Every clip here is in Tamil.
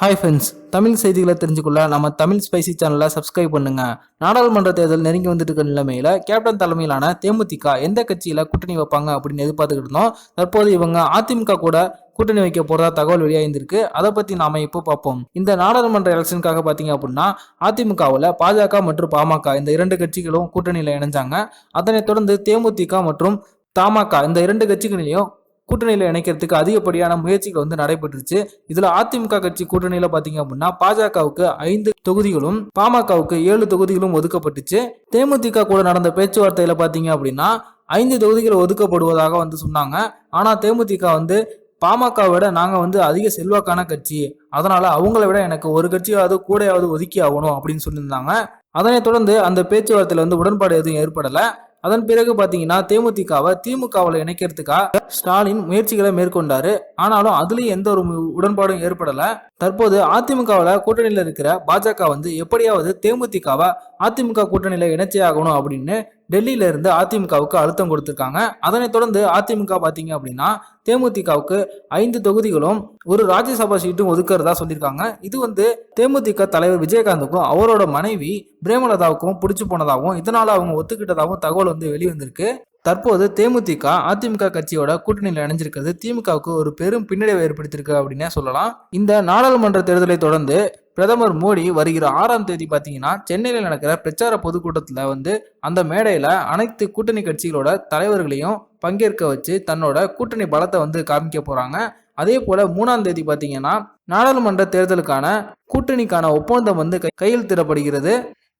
ஹாய் ஃப்ரெண்ட்ஸ் தமிழ் செய்திகளை தெரிஞ்சுக்கொள்ள நம்ம தமிழ் ஸ்பைசி சேனலை சப்ஸ்கிரைப் பண்ணுங்க. நாடாளுமன்ற தேர்தல் நெருங்கி வந்துட்டு இருக்க நிலைமையில கேப்டன் தலைமையிலான தேமுதிக எந்த கட்சியில கூட்டணி வைப்பாங்க அப்படின்னு எதிர்பார்த்துக்கிட்டு இருந்தோம். தற்போது இவங்க அதிமுக கூட கூட்டணி வைக்க போறதா தகவல் வெளியாயிருந்திருக்கு அதை பத்தி நாம இப்போ பார்ப்போம். இந்த நாடாளுமன்ற எலெக்ஷனுக்காக பாத்தீங்க அப்படின்னா அதிமுகவில் பாஜக மற்றும் பாமக இந்த இரண்டு கட்சிகளும் கூட்டணியில இணைஞ்சாங்க. அதனைத் தொடர்ந்து தேமுதிக மற்றும் தமாக இந்த இரண்டு கட்சிகளிலையும் கூட்டணியில் இணைக்கிறதுக்கு அதிகப்படியான முயற்சிகள் வந்து நடைபெற்றுச்சு. இதுல அதிமுக கட்சி கூட்டணியில பாத்தீங்க அப்படின்னா பாஜகவுக்கு ஐந்து தொகுதிகளும் பாமகவுக்கு ஏழு தொகுதிகளும் ஒதுக்கப்பட்டுச்சு. தேமுதிக கூட நடந்த பேச்சுவார்த்தையில பாத்தீங்க அப்படின்னா ஐந்து தொகுதிகள் ஒதுக்கப்படுவதாக வந்து சொன்னாங்க. ஆனால் தேமுதிக வந்து பாமக விட நாங்கள் வந்து அதிக செல்வாக்கான கட்சி. அதனால் அவங்கள விட எனக்கு ஒரு கட்சியாவது கூடையாவது ஒதுக்கி ஆகணும் அப்படின்னு சொல்லியிருந்தாங்க. அதனைத் தொடர்ந்து அந்த பேச்சுவார்த்தையில் வந்து உடன்பாடு எதுவும் ஏற்படலை. அதன் பிறகு பார்த்தீங்கன்னா தேமுதிகவை திமுகவில் இணைக்கிறதுக்காக ஸ்டாலின் முயற்சிகளை மேற்கொண்டாரு. ஆனாலும் அதுலேயும் எந்த ஒரு உடன்பாடும் ஏற்படலை. தற்போது அதிமுகவில் கூட்டணியில் இருக்கிற பாஜக வந்து எப்படியாவது தேமுதிகவை அதிமுக கூட்டணியில் இணைச்சே ஆகணும் அப்படின்னு டெல்லியில இருந்து அதிமுகவுக்கு அழுத்தம் கொடுத்துருக்காங்க. அதனைத் தொடர்ந்து அதிமுக பாத்தீங்க அப்படின்னா தேமுதிகவுக்கு ஐந்து தொகுதிகளும் ஒரு ராஜ்யசபா சீட்டும் ஒதுக்குறதா சொல்லியிருக்காங்க. இது வந்து தேமுதிக தலைவர் விஜயகாந்துக்கும் அவரோட மனைவி பிரேமலதாவுக்கும் பிடிச்சு போனதாகவும் இதனால அவங்க ஒத்துக்கிட்டதாகவும் தகவல் வந்து வெளிவந்திருக்கு. தற்போது தேமுதிக அதிமுக கட்சியோட கூட்டணியில் இணைஞ்சிருக்கிறது. திமுகவுக்கு ஒரு பெரும் பின்னடைவை ஏற்படுத்தியிருக்கு அப்படின்னே சொல்லலாம். இந்த நாடாளுமன்ற தேர்தலை தொடர்ந்து பிரதமர் மோடி வருகிற ஆறாம் தேதி பார்த்தீங்கன்னா சென்னையில் நடக்கிற பிரச்சார பொதுக்கூட்டத்தில் வந்து அந்த மேடையில் அனைத்து கூட்டணி கட்சிகளோட தலைவர்களையும் பங்கேற்க வச்சு தன்னோட கூட்டணி பலத்தை வந்து காமிக்க போகிறாங்க அதே போல் மூணாம் தேதி பார்த்தீங்கன்னா நாடாளுமன்ற தேர்தலுக்கான கூட்டணிக்கான ஒப்பந்தம் வந்து கையெழுத்திடப்படுகிறது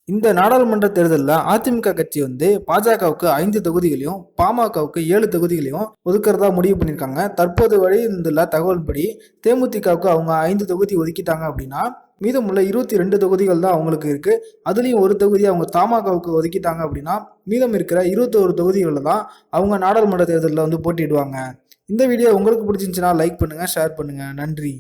இந்த நாடாளுமன்ற தேர்தலில் அதிமுக கட்சி வந்து பாஜகவுக்கு ஐந்து தொகுதிகளையும் பாமகவுக்கு ஏழு தொகுதிகளையும் ஒதுக்குறதா முடிவு பண்ணியிருக்காங்க. தற்போது வரை இந்த தகவல்படி தேமுதிகவுக்கு அவங்க ஐந்து தொகுதி ஒதுக்கிட்டாங்க அப்படின்னா மீதமுள்ள இருபத்தி ரெண்டு தொகுதிகள் தான் அவங்களுக்கு இருக்குது அதுலேயும் ஒரு தொகுதி அவங்க தமாகவுக்கு ஒதுக்கிட்டாங்க அப்படின்னா மீதம் இருக்கிற இருபத்தோரு தொகுதிகளில் தான் அவங்க நாடாளுமன்ற தேர்தலில் வந்து போட்டிடுவாங்க இந்த வீடியோ உங்களுக்கு பிடிச்சிருந்துச்சுன்னா லைக் பண்ணுங்கள் ஷேர் பண்ணுங்கள் நன்றி.